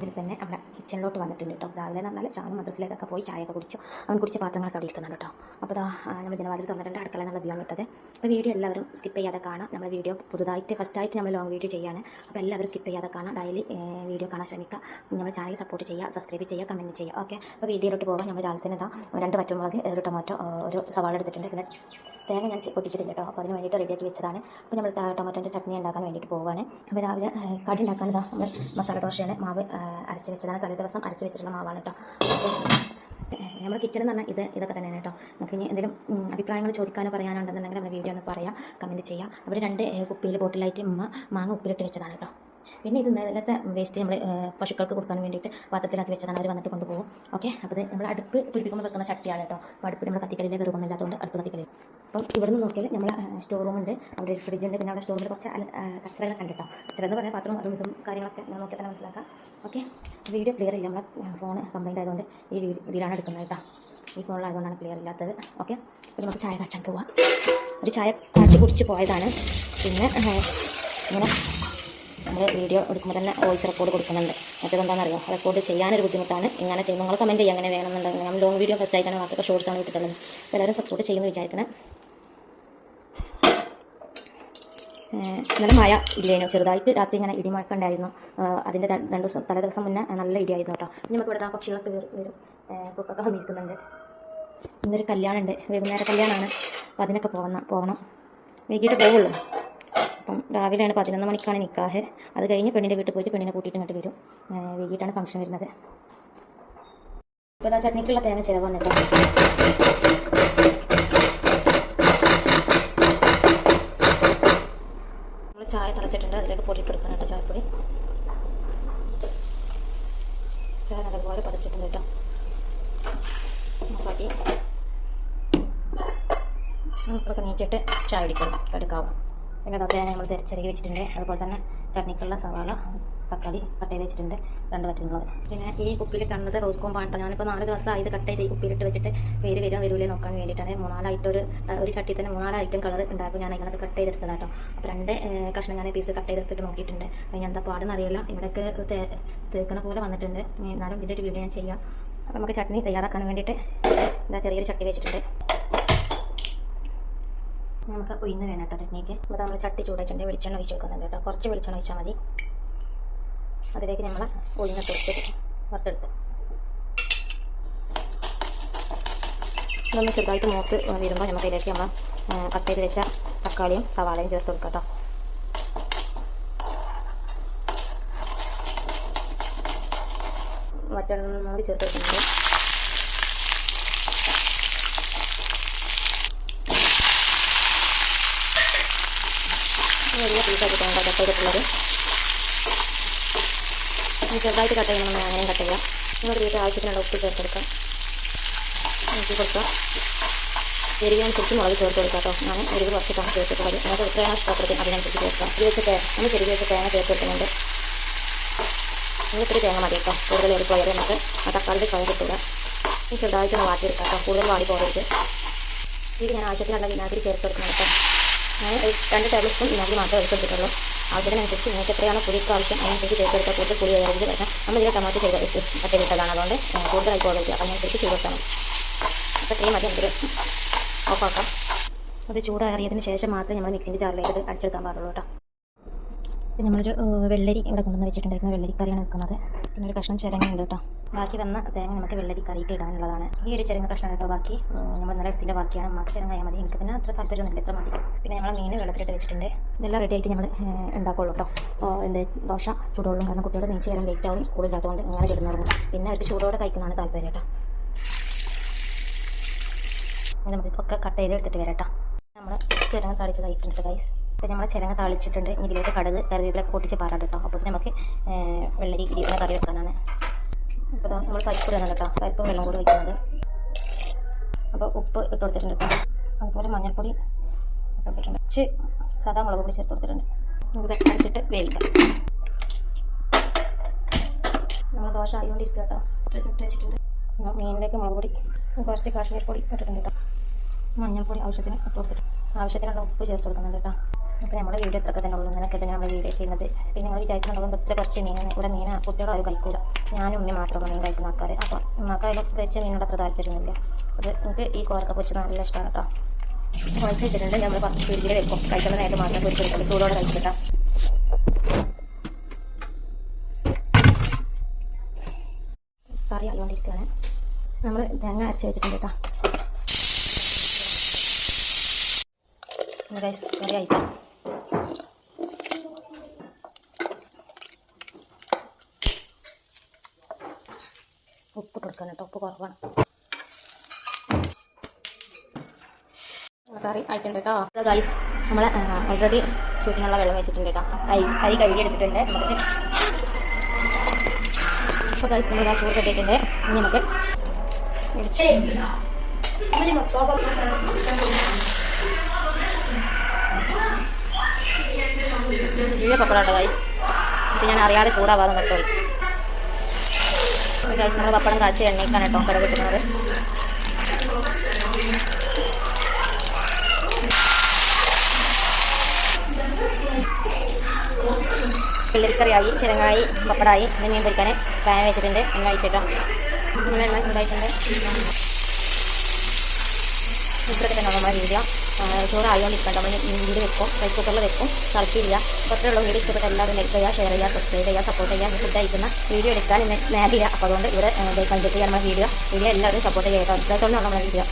ഇതിൽ തന്നെ അവിടെ കിച്ചണിലോട്ട് വന്നിട്ടുണ്ട് കേട്ടോ രാവിലെ നല്ല ഷാനും മദ്രസിലേക്കൊക്കെ പോയി ചായയൊക്കെ കുടിച്ചു. അവൻ കുടിച്ച പാത്രങ്ങളൊക്കെ അവിടെ ഇരിക്കുന്നുണ്ട് കേട്ടോ അപ്പോൾ നമ്മൾ ജനവാതിൽ തന്നിട്ടുണ്ട് അടുക്കള എന്നുള്ള വ്യൂ ഇട്ടത് അപ്പോൾ വീഡിയോ എല്ലാവരും സ്കിപ്പ് ചെയ്യാതെ കാണാം. നമ്മൾ വീഡിയോ പുതുതായിട്ട് ഫസ്റ്റായിട്ട് നമ്മൾ ലോങ് വീഡിയോ ചെയ്യാണ്. അപ്പോൾ എല്ലാവരും സ്കിപ്പ് ചെയ്യാതെ കാണാം. ഡെയിലി വീഡിയോ കാണാൻ ശ്രമിക്കുക. നമ്മൾ ചാനൽ സപ്പോർട്ട് ചെയ്യുക സബ്സ്ക്രൈബ് ചെയ്യുക കമന്റ് ചെയ്യുക. ഓക്കെ അപ്പോൾ വീഡിയോയിലോട്ട് പോകാം. നമ്മൾ രാവിലെ തന്നെ ഇതാ രണ്ട് പറ്റുമുളക് ഒരു ടൊമാറ്റോ ഒരു സവാള എടുത്തിട്ടുണ്ട്. പിന്നെ തേങ്ങ ഞാൻ പൊട്ടിച്ചിട്ടില്ല കേട്ടോ. അപ്പോൾ അതിന് വേണ്ടിയിട്ട് റെഡിയാക്കി വെച്ചതാണ്. അപ്പോൾ നമ്മൾ ടൊമാറ്റോന്റെ ചട്നി ഉണ്ടാക്കാൻ വേണ്ടിയിട്ട് പോവുകയാണ് അപ്പോൾ രാവിലെ കടി ഉണ്ടാക്കാൻ നമ്മൾ മസാല ദോശയാണ്. മാവ് അരച്ച് വെച്ചതാണ്. തലേ ദിവസം അരച്ച് വെച്ചിട്ടുള്ള മാവാണ് കേട്ടോ. നമ്മുടെ കിച്ചൺ എന്ന് പറഞ്ഞാൽ ഇത് ഇതൊക്കെ തന്നെയാണ് കേട്ടോ. നമുക്ക് ഇനി എന്തെങ്കിലും അഭിപ്രായങ്ങൾ ചോദിക്കാനോ പറയാനോ ഉണ്ടെന്നുണ്ടെങ്കിൽ നമ്മുടെ വീഡിയോ ഒന്ന് പറയാം. കമന്റ് ചെയ്യാം. അവിടെ രണ്ട് കുപ്പിയിൽ ബോട്ടിലായിട്ട് ഉമ്മ മാങ്ങ ഉപ്പിലിട്ട് വെച്ചതാണ് കേട്ടോ. പിന്നെ ഇത് നേരത്തെ വേസ്റ്റ് നമ്മൾ പശുക്കൾക്ക് കൊടുക്കാൻ വേണ്ടിയിട്ട് പാത്രത്തിലാക്കി വെച്ചതാണ്. അവർ വന്നിട്ട് കൊണ്ടുപോകും. ഓക്കെ അപ്പോൾ നമ്മൾ അടുപ്പ് പിടിപ്പിക്കുമ്പോൾ വെക്കുന്ന ചട്ടിയാണ് കേട്ടോ. അപ്പോൾ അടുപ്പ് നമ്മൾ കത്തിക്കലിലെ വെറുകൊന്നും ഇല്ലാത്തതുകൊണ്ട് അടുപ്പ് കത്തിക്കലിൽ അപ്പം ഇവിടുന്ന് നോക്കിയാൽ നമ്മൾ സ്റ്റോർ റൂം ഉണ്ട്. അവിടെ ഒരു ഫ്രിഡ്ജ് ഉണ്ട്. പിന്നെ അവിടെ സ്റ്റോർ റൂമിൽ കുറച്ച് കച്ചറകൾ കണ്ടിട്ടോ കേട്ടോ. കച്ചറ എന്ന് പറഞ്ഞാൽ പാത്രവും അതും ഇതും കാര്യങ്ങളൊക്കെ നോക്കിയാൽ തന്നെ മനസ്സിലാക്കാം. ഓക്കെ വീഡിയോ ക്ലിയർ ഇല്ല. നമ്മളെ ഫോൺ കംപ്ലൈന്റ് ആയതുകൊണ്ട് ഈ വീഡിയോ എടുക്കുന്നത് കേട്ടോ. ഈ ഫോണിലായതുകൊണ്ടാണ് ക്ലിയർ ഇല്ലാത്തത്. ഓക്കെ അപ്പോൾ നമുക്ക് ചായ കാച്ചാൻ പോവാം. ഒരു ചായ കാച്ചി കുടിച്ച് പോയതാണ്. പിന്നെ ഇങ്ങനെ നമ്മൾ വീഡിയോ എടുക്കുമ്പോൾ തന്നെ വോയിസ് റെക്കോർഡ് കൊടുക്കുന്നുണ്ട്. മറ്റേതെന്താണെന്ന് അറിയാം റെക്കോർഡ് ചെയ്യാനൊരു ബുദ്ധിമുട്ടാണ്. ഇങ്ങനെ ചെയ്യുമ്പോൾ നിങ്ങൾ കമന്റ് ചെയ്യുക. അങ്ങനെ വേണമെന്നുണ്ടെങ്കിൽ. നമ്മൾ ലോങ് വീഡിയോ ഫസ്റ്റ് ആയിട്ടാണ്. ബാക്കിയൊക്കെ ഷോർട്സ് ആണ് കിട്ടുന്നത് എല്ലാവരും സപ്പോർട്ട് ചെയ്യുമെന്ന് വിചാരിക്കണം. ഇന്നലെ മഴ ഇല്ലേനു ചെറുതായിട്ട് രാത്രി ഇങ്ങനെ ഇടിമഴക്കം ഉണ്ടായിരുന്നു. അതിന്റെ രണ്ട് ദിവസം തലേ ദിവസം മുന്നേ നല്ല ഇടിയായിരുന്നു കേട്ടോ. ഇനി നമുക്ക് ഇവിടെ പക്ഷികളൊക്കെ വരും. ഏഹ് വന്നിരിക്കുന്നുണ്ട്. ഇന്നൊരു കല്യാണം ഉണ്ട് വൈകുന്നേര കല്യാണമാണ്. അപ്പോൾ അതിനൊക്കെ പോകണം പോകണം വൈകിട്ട് പോവുള്ളൂ. അപ്പം രാവിലെയാണ് പതിനൊന്ന് മണിക്കാണ് നിൽക്കാഹ് അത് കഴിഞ്ഞ് പെണ്ണിന്റെ വീട്ടിൽ പോയിട്ട് പെണ്ണിനെ കൂട്ടിയിട്ട് ഇങ്ങോട്ട് വരും. വൈകിട്ടാണ് ഫംഗ്ഷൻ വരുന്നത്. ഇപ്പോൾ ചട്നിക്കുള്ള തേങ്ങ ചിലവാണ് കേട്ടോ നമ്മൾ ചായ തിളച്ചിട്ടുണ്ട് അതിലേക്ക് പൊടിയിട്ട് എടുക്കണം കേട്ടോ ചായപ്പൊടി ചായ നല്ലപോലെ പതച്ചിട്ടുണ്ട് കേട്ടോ മതി നമുക്കൊക്കെ നീച്ചിട്ട് ചായ കുടിക്കണം എടുക്കാവും പിന്നെ തത്തേനെ നമ്മൾ ചിരകി വെച്ചിട്ടുണ്ട്. അതുപോലെ തന്നെ ചട്നിക്കുള്ള സവാള തക്കാളി കട്ട് ചെയ്ത് വെച്ചിട്ടുണ്ട്. രണ്ട് പറ്റുന്നത് പിന്നെ ഈ കുപ്പിയിൽ കണ്ടത് റോസ് കോമ്പാണ് ഞാനിപ്പോൾ നാല് ദിവസം ഇത് കട്ട് ചെയ്ത് ഈ കുപ്പിയിലിട്ട് വെച്ചിട്ട് വേര് വരിക വരൂലേ നോക്കാൻ വേണ്ടിയിട്ടാണ് മൂന്നാലായിട്ട് ഒരു ഒരു ചട്ടി തന്നെ മൂന്നാൽ ഐറ്റം കളർ ഉണ്ടായപ്പോൾ ഞാൻ അതിനകത്ത് കട്ട് ചെയ്തെടുത്തത് കേട്ടോ അപ്പോൾ രണ്ട് കഷ്ണം ഞാൻ പീസ് കട്ട് ചെയ്തെടുത്തിട്ട് നോക്കിയിട്ടുണ്ട്. അതിന് എന്താ പാടെന്ന് അറിയില്ല ഇവിടെയൊക്കെ പോലെ വന്നിട്ടുണ്ട്. എന്നാലും ഇതിന്റെ ഒരു വീഡിയോ ഞാൻ ചെയ്യാം. അപ്പോൾ നമുക്ക് ചട്നി തയ്യാറാക്കാൻ വേണ്ടിയിട്ട് ഇതാ ചെറിയൊരു ചട്ടി വെച്ചിട്ടുണ്ട്. നമുക്ക് ഉയർന്ന് വേണം കേട്ടോ ചട്നിക്ക്. അപ്പോൾ നമ്മൾ ചട്ടി ചൂടായിട്ടുണ്ട്. വെളിച്ചെണ്ണ ഒഴിച്ച് വെക്കുന്നുണ്ട് കേട്ടോ. കുറച്ച് വെളിച്ചെണ്ണ ഒഴിച്ചാൽ മതി. അതിലേക്ക് നമ്മൾ ഉയർന്ന് എടുത്ത് വറുത്തെടുത്ത്. ഇതൊന്ന് ചെറുതായിട്ട് മൂത്ത് വരുമ്പോൾ നമുക്ക് ഇതിലേക്ക് നമ്മൾ കട്ട് വെച്ച തക്കാളിയും സവാളയും ചേർത്ത് കൊടുക്കാം കേട്ടോ. മറ്റൊന്നും കൂടി ചേർത്ത് വെക്കുന്നത് വലിയ പീസാക്കിയിട്ടാണ് കട്ട് ചെയ്തിട്ടുള്ളത്. ചെറുതായിട്ട് കട്ട് ചെയ്യണം നമ്മൾ അങ്ങനെയും കട്ട് ചെയ്യാം. നിങ്ങളുടെ വീട്ടിൽ ആവശ്യത്തിനുള്ള ഉപ്പ് ചേർത്തെടുക്കാം എനിക്ക് കൊടുക്കാം. എരിവിനനുസരിച്ച് മുളക് ചേർത്ത് കൊടുക്കാം കേട്ടോ. ഞാൻ എരിവ് കുറച്ചിട്ടാണ് ചേർത്തിട്ടുള്ളത്. നിങ്ങൾക്ക് എത്രയാണോ ഇഷ്ടപ്പെടുന്നത് അതിനനുസരിച്ച് ചേർക്കാം. ഇത് വെച്ച് നമ്മൾ ചെറിയ വെച്ച് തേങ്ങ ചേർത്ത് കൊടുക്കുന്നുണ്ട്. ഇത്തിരി തേങ്ങ മതി കേട്ടോ കൂടുതൽ ഒരു പയർ നമുക്ക് ആ തക്കാളിന്റെ പയർ കിട്ടുക ഇനി ചെറുതായിട്ടൊന്ന് വാട്ടിയെടുക്കാം. കേട്ടോ കൂടുതൽ വാടി പോകരുത്. ഇത് ഞാൻ ആവശ്യത്തിനുള്ള വിനാഗിരി ചേർത്ത് കൊടുക്കണം കേട്ടോ. ഞാൻ രണ്ട് ടേബിൾ സ്പൂൺ വിനാഗിരി മാത്രമേ എടുത്തെടുത്തിട്ടുള്ളൂ ആവശ്യത്തിനനുസരിച്ച് നിങ്ങൾക്ക് എത്രയാണോ പുളിക്ക് ആവശ്യം അതിനനുസരിച്ച് ചേർത്തെടുത്താൽ കൂടുതൽ പുളി വരരുത് കാരണം നമ്മൾ ഇതിൽ ടൊമാറ്റോ ചെയ്ത് ചെയ്തിട്ടതാണ് അതുകൊണ്ട് കൂടുതലായി പോകരുത്. അതിനനുസരിച്ച് ചെയ്ത് കൊടുക്കണം അപ്പോൾ ഇത്രയും മതി എനിക്ക് ഓഫാക്കാം. അത് ചൂടാറിയതിന് ശേഷം മാത്രമേ നമ്മൾ മിക്സിന്റെ ജാറിലേക്ക് അടിച്ചെടുക്കാൻ പാടുള്ളൂ കേട്ടോ. പിന്നെ നമ്മളൊരു വെള്ളരി ഇവിടെ കൊണ്ടുവന്ന് വെച്ചിട്ടുണ്ടായിരുന്ന. വെള്ളരിക്കറിയാണ് വെക്കുന്നത്. പിന്നെ ഒരു കഷ്ണം ചിരങ്ങയുണ്ട് കേട്ടോ. ബാക്കി വന്ന തേങ്ങ നമുക്ക് വെള്ളരി വെള്ളരിക്കറിയിട്ട് ഇടാനുള്ളതാണ്. ഈ ഒരു ചിരങ്ങ കഷ്ണം കേട്ടോ ബാക്കി. നമ്മൾ ഇന്നലെ എടുത്തിന്റെ ബാക്കിയാണ്. നമുക്ക് ചിരങ്ങായാൽ മതി. എനിക്ക് പിന്നെ അത്ര താല്പര്യമൊന്നുമില്ല. ഇത്ര മതി. പിന്നെ നമ്മൾ മീൻ വെള്ളത്തിലിട്ട് വെച്ചിട്ടുണ്ട്. ഇതെല്ലാം റെഡി ആയിട്ട് നമ്മൾ ഉണ്ടാക്കുള്ളൂ കേട്ടോ. എന്ത് ദോശ ചൂടുവെള്ളം കാരണം കുട്ടികൾ നീച്ച് വരാൻ ലേറ്റ് ആവും. സ്കൂളില്ലാത്തതുകൊണ്ട് ഇങ്ങനെ കിടന്നുറങ്ങും. പിന്നെ അവർക്ക് ചൂടോടെ കഴിക്കുന്നതാണ് താല്പര്യം കേട്ടോ. നമുക്ക് ഒക്കെ കട്ട് ചെയ്ത് എടുത്തിട്ട് വരാം കേട്ടോ. ചിരങ്ങ താളിച്ച് കഴിച്ചിട്ടുണ്ട് ഗൈസ് അപ്പോൾ നമ്മൾ ചിരങ്ങ താളിച്ചിട്ടുണ്ട്. ഇനി ഇതിലേക്ക് കടുക് കറിവേപ്പില പൊട്ടിച്ച് പാറാണ് കേട്ടോ. അപ്പോൾ നമുക്ക് വെള്ളരി ഇരിക്കുന്ന കറി വെക്കാനാണ്. അപ്പോൾ നമ്മൾ പരിപ്പ് ഇടണം കേട്ടോ. പരിപ്പും വെള്ളം കൂടി വയ്ക്കുന്നത് അപ്പോൾ ഉപ്പ് ഇട്ട് കൊടുത്തിട്ടുണ്ട് കേട്ടോ. അതുപോലെ മഞ്ഞൾപ്പൊടി ഇട്ട് കൊടുത്തിട്ടുണ്ട്. കുറച്ച് സാധാ മുളക് പൊടി ചേർത്ത് കൊടുത്തിട്ടുണ്ട്. നമുക്ക് അടിച്ചിട്ട് വേവിക്കാം. നമ്മൾ ദോശ ആയതുകൊണ്ടിരിക്കുക കേട്ടോ. ചുട്ട് വെച്ചിട്ടുണ്ട്. മീനിലേക്ക് മുളക് പൊടി കുറച്ച് കാശ്മീർ പൊടി ഇട്ടിട്ടുണ്ട് കേട്ടോ. മഞ്ഞൾപ്പൊടി ആവശ്യത്തിന് ഇട്ട് കൊടുത്തിട്ട് ആവശ്യത്തിനുള്ള ഉപ്പ് ചേർത്ത് കൊടുക്കുന്നുണ്ട് കേട്ടോ. അപ്പോൾ നമ്മുടെ വീഡിയോ ഇത്രയൊക്കെ തന്നെ ഉള്ളൂ. എന്നൊക്കെ തന്നെ നമ്മൾ വീഡിയോ ചെയ്യുന്നത്. പിന്നെ നിങ്ങൾ വിചാരിക്കുന്നുണ്ടാവും ഇത്ര കുറച്ച് മീൻ ഇവിടെ മീൻ കുട്ടികളും ആരും കഴിക്കൂല ഞാനും ഉമ്മ മാത്രമാണ് മീൻ കഴിക്കുന്ന ആൾക്കാർ അപ്പോൾ ഉമ്മക്ക് അതിൽ വെച്ച മീനോട് അത്ര താല്പര്യമൊന്നുമില്ല അത് എനിക്ക് ഈ കോരക്ക പൊരിച്ച് നല്ല ഇഷ്ടമാണ് കേട്ടോ. കുറച്ച് വെച്ചിട്ടുണ്ട്. നമ്മൾ കുറച്ച് ഫ്രിഡ്ജിൽ വെക്കും. കഴിക്കുന്ന നേരത്തെ മാത്രം പൊരിച്ചെടുക്കുള്ളൂ ചൂടോടെ കഴിച്ചിട്ടാ കറി ആയിക്കൊണ്ടിരിക്കുകയാണ് നമ്മൾ തേങ്ങ അരച്ച് വെച്ചിട്ടുണ്ട് കേട്ടോ. ഗൈസ് കറി ആയിട്ടാ ഉപ്പ് കൊടുക്കണം ഉപ്പ് കുറവാണ് കറി ആയിട്ടുണ്ട് കേട്ടോ ഗൈസ് നമ്മൾ ഓൾറെഡി ചൂടിനുള്ള വെള്ളം വെച്ചിട്ടുണ്ട് കേട്ടോ അരി കഴുകി എടുത്തിട്ടുണ്ട് നമുക്ക് അപ്പോൾ ഗൈസ് നമ്മൾ ചൂട് കെട്ടിയിട്ടുണ്ട് ഇനി നമുക്ക് ഇടിച്ച് വലിയ പപ്പടമുണ്ട് ഗൈസ് എന്നിട്ട് ഞാൻ അറിയാതെ ചൂടാവാതെ നട്ടോളി ഗൈസ് നമ്മൾ പപ്പടം കാച്ചി എണ്ണയ്ക്കാണ് കേട്ടോ കട കിട്ടുന്നത്. വെള്ളരിക്കറിയായി ചിരങ്ങായി പപ്പടായി ഇത് മീൻ പൊരിക്കാൻ കായം വെച്ചിട്ടുണ്ട്. എണ്ണ വെച്ചിട്ടോ എണ്ണ ചൂടായിട്ടുണ്ട് ഇത്രയൊക്കെ തന്നെ നമ്മൾ വീഡിയോ ചോറ് ആയോണ്ടിരിക്കണ്ട നമ്മൾ വീട് വെക്കും റൈസ് കുക്കറിൽ വെക്കും തിളക്കിയില്ല അപ്പോൾ അത്രയുള്ള വീഡിയോ ഇഷ്ടപ്പെട്ട എല്ലാവരും ലൈക്ക് ചെയ്യുക ഷെയർ ചെയ്യുക സബ്സ്ക്രൈബ് ചെയ്യുക സപ്പോർട്ട് ചെയ്യുക ഫുഡ് അയക്കുന്ന വീഡിയോ എടുക്കാൻ നേരില്ല അപ്പോൾ അതുകൊണ്ട് ഇവിടെ കണ്ടിട്ട് ചെയ്യാൻ നമ്മുടെ വീഡിയോ വീഡിയോ എല്ലാവരും സപ്പോർട്ട് ചെയ്യുക ഇത്രത്തോളം നമ്മുടെ വീഡിയോ